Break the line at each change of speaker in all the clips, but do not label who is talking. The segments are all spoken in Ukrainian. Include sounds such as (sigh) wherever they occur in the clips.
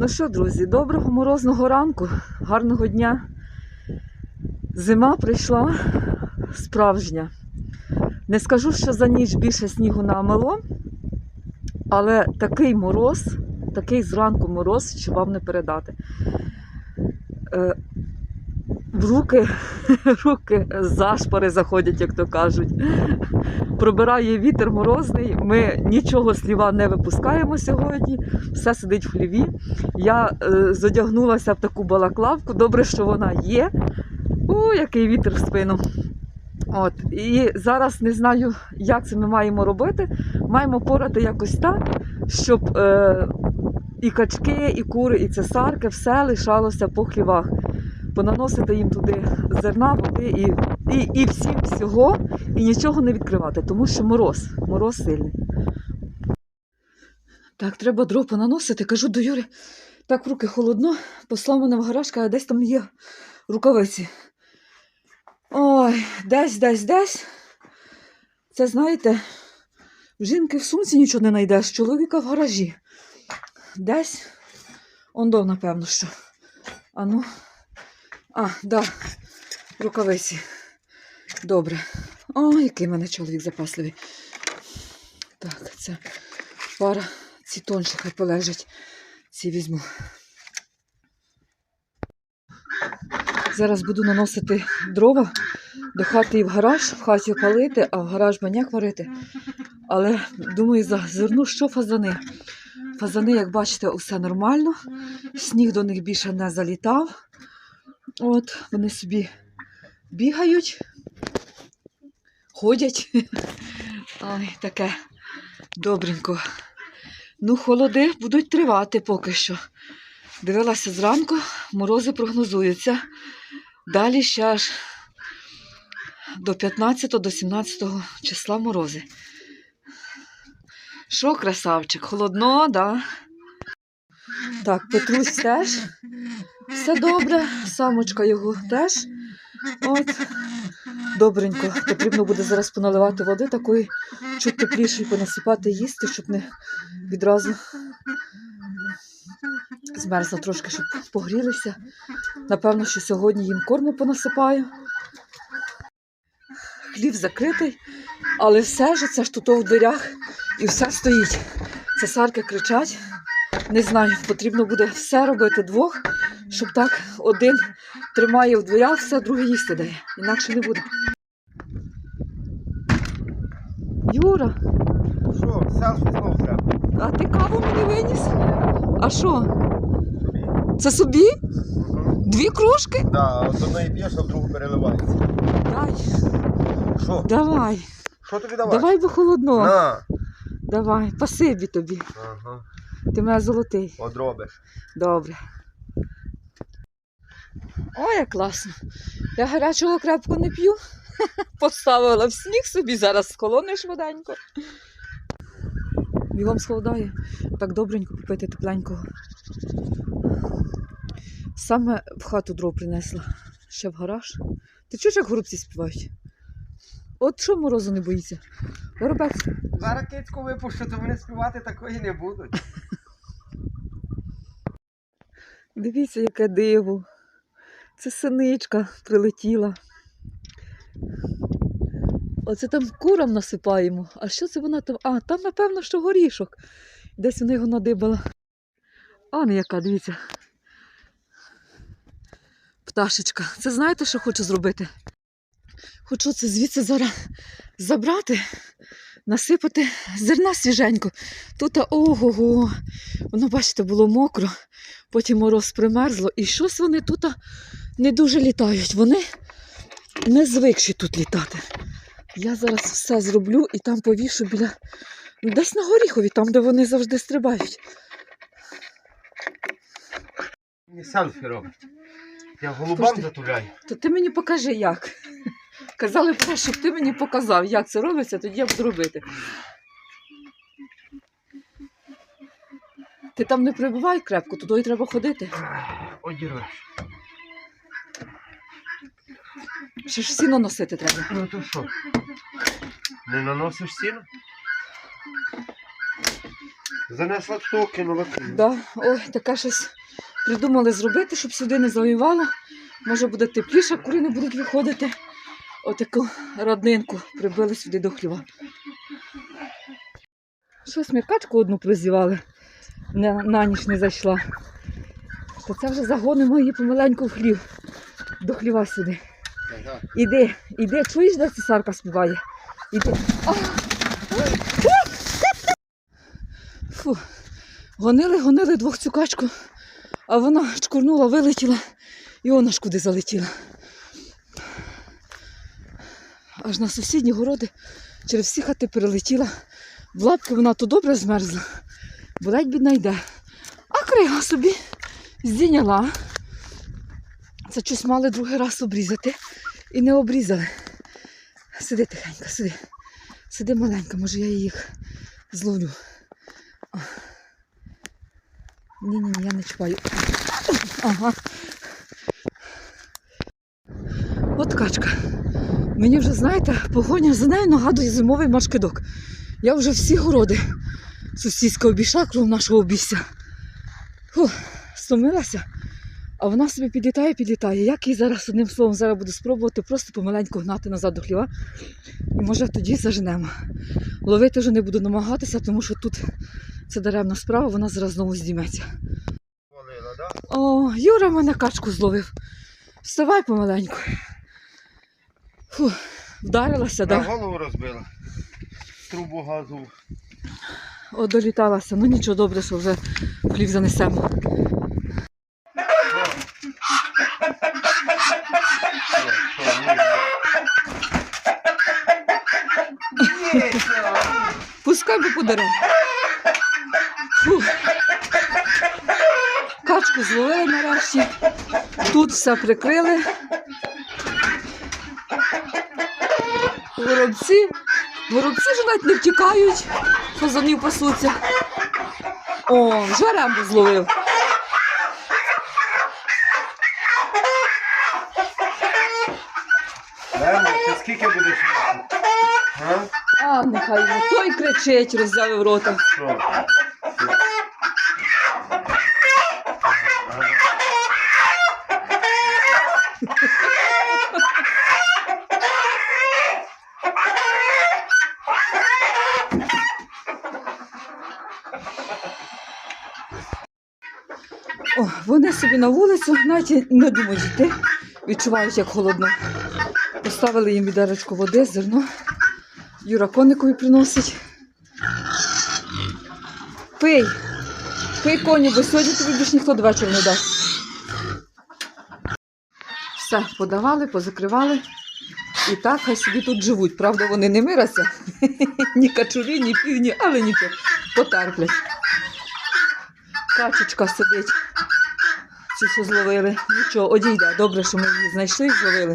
Ну що, друзі, доброго морозного ранку, гарного дня. Зима прийшла справжня. Не скажу, що за ніч більше снігу намело, але такий мороз, такий зранку мороз, що вам не передати. Руки, (laughs) руки зашпори заходять, як то кажуть. Пробирає вітер морозний. Ми нічого з хліва не випускаємо сьогодні, все сидить в хліві. Я е, зодягнулася в таку балаклавку. Добре, що вона є. У, який вітер в спину. От. І зараз не знаю, як це ми маємо робити. Маємо порати якось так, щоб е, і качки, і кури, і цесарки все лишалося по хлівах. Понаносити їм туди зерна, води і, і, і всім всього, і нічого не відкривати, тому що мороз, мороз сильний. Так, треба дров понаносити. Кажу до Юри, так руки холодно, послав мене в гараж, каже, десь там є рукавиці. Ой, десь, десь, десь. Це знаєте, в жінки в сумці нічого не знайдеш, чоловіка в гаражі. Десь. Ондо, напевно, що. А ну. А, да, рукавиці. Добре. О, який в мене чоловік запасливий. Так, це пара. Ці тонші хай полежать. Ці візьму. Зараз буду наносити дрова до хати і в гараж, в хаті палити, а в гараж баняк варити. Але думаю, зазирну, що фазани. Фазани, як бачите, усе нормально. Сніг до них більше не залітав. От, вони собі бігають, ходять. (laughs) Ай, таке добренько. Ну, холоди будуть тривати поки що. Дивилася зранку, морози прогнозуються. Далі ще аж до 15 до 17 числа морози. Що, красавчик, холодно, да? Так, Петрусь теж. Все добре, самочка його теж. От. Добренько. Потрібно буде зараз поналивати води такої, чуть теплішої, понасипати їсти, щоб не відразу змерзла трошки, щоб погрілися. Напевно, що сьогодні їм корму понасипаю. Хлів закритий, але все ж це ж тут в дверях і все стоїть. Цесарки кричать. Не знаю, потрібно буде все робити двох, щоб так один тримає в дверях, все, другий їсти дає. Інакше не буде. Юра,
Що, селфі знов треба?
а ти каву мені виніс? А що? Це собі? Дві кружки?
Да, з одної п'єш, а в другу переливається.
Дай,
Що?
давай.
Що тобі давай?
Давай, бо холодно.
На.
Давай, пасибі тобі.
Ага.
Ти мене золотий.
Одробиш.
Добре. Ой, як класно. Я гарячого крепку не п'ю. (laughs) Поставила в сніг собі, зараз схолониш швиденько. Бігом схолодає. Так добренько попити тепленького. Саме в хату дров принесла. Ще в гараж. Ти чуєш, як горобці співають? От що морозу не боїться? Горобець.
Зараз кицьку випущу, то вони співати такої не будуть.
Дивіться, яке диво. Це синичка прилетіла. Оце там курам насипаємо. А що це вона там? А, там, напевно, що горішок. Десь вона його надибала. А, не яка, дивіться. Пташечка. Це знаєте, що хочу зробити? Хочу це звідси зараз забрати, насипати зерна свіженько. Тут, ого-го, воно, бачите, було мокро потім мороз примерзло, і щось вони тут не дуже літають. Вони не звикші тут літати. Я зараз все зроблю і там повішу біля. ну, Десь на горіхові, там, де вони завжди стрибають.
Мені селфі робить. Я голубам затуляю.
То ти мені покажи, як. Казали, щоб ти мені показав, як це робиться, тоді я буду робити. Ти там не прибувай крепко, туди й треба ходити.
Одірвеш.
Ще ж сіно носити треба.
Ну то що? Не наносиш сіно? Занесла туди, кинула.
Да. Ой, таке щось придумали зробити, щоб сюди не завоювало. Може буде тепліше, кури не будуть виходити. Отаку роднинку прибили сюди до хліва. Щось міркачку одну прозівали, на, на ніч не зайшла. То це вже загонимо її помаленьку в хлів, до хліва сюди. Іди, іди, чуєш, де цесарка співає? Іди. Фу. Гонили, гонили двох цю качку, а вона чкурнула, вилетіла і вона ж куди залетіла. Аж на сусідні городи через всі хати перелетіла. В лапки вона то добре змерзла, бо ледь бідна йде. А крига собі здійняла. Це щось мали другий раз обрізати і не обрізали. Сиди тихенько, сиди. Сиди маленька, може я їх зловлю. Ні, ні, ні, я не чіпаю. Ага. От качка. Мені вже, знаєте, погоня за нею нагадує зимовий маршкидок. Я вже всі городи сусідська обійшла крім нашого обійся. Фу, стомилася. А вона собі підлітає, підлітає. Як її зараз одним словом зараз буду спробувати просто помаленьку гнати назад до хліва. І може тоді заженемо. Ловити вже не буду намагатися, тому що тут це даремна справа, вона зараз знову здійметься. О, Юра мене качку зловив. Вставай помаленьку. Фу, вдарилася,
Да?
так? Да?
голову розбила. Трубу газу.
О, доліталася. Ну нічого добре, що вже в хлів занесемо. Пускай би подере. Фу. Качку зловили нарешті. Тут все прикрили. Воробці ж навіть не втікають. Фазанів пасуться. О, вже рембо зловив.
Рембо, ти скільки будеш їсти? А?
А, нехай той кричить, роззявив рота.
Що?
О, вони собі на вулицю навіть не думають йти, відчувають, як холодно. Поставили їм відеречко води, зерно. Юра коникові приносить. Пий, пий коню, бо сьогодні тобі більш ніхто до вечора не дасть. Все, подавали, позакривали. І так хай собі тут живуть. Правда, вони не миряться. (laughs) ні качурі, ні півні, але нічого, потерплять. Качечка сидить. Цю, що зловили. Нічого, одійде. Добре, що ми її знайшли і зловили.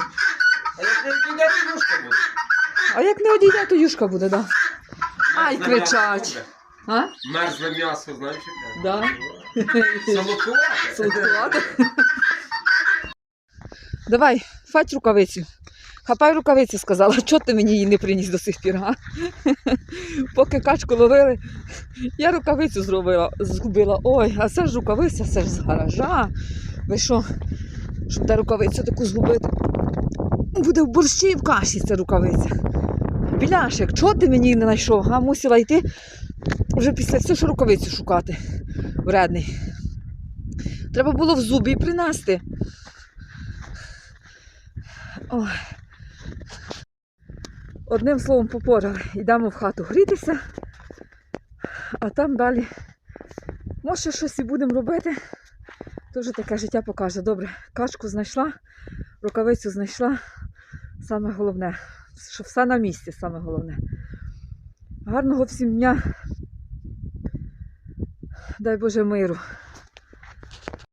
А як не відійде, юшка буде.
А як не одійде, то юшка буде, да. Ай, кричать. А?
Мерзле м'ясо, знаєш, яке?
Да.
Солодкувате.
Солодкувато. Давай, фать рукавицю. Хапай рукавицю, сказала. Чого ти мені її не приніс до сих пір, га? Поки качку ловили, я рукавицю зробила, згубила. Ой, а це ж рукавиця, це ж з гаража. Ви що, щоб де рукавицю таку згубити? Буде в борщі і в каші ця рукавиця. Біляшик, чого ти мені не знайшов? Га? Мусила йти вже після цього ж рукавицю шукати. Вредний. Треба було в зубі принести. Ой. Одним словом попорали. Йдемо в хату грітися, а там далі, може, щось і будемо робити. Вже таке життя покаже. Добре, качку знайшла, рукавицю знайшла. Саме головне, що все на місці, саме головне. Гарного всім дня. Дай Боже миру.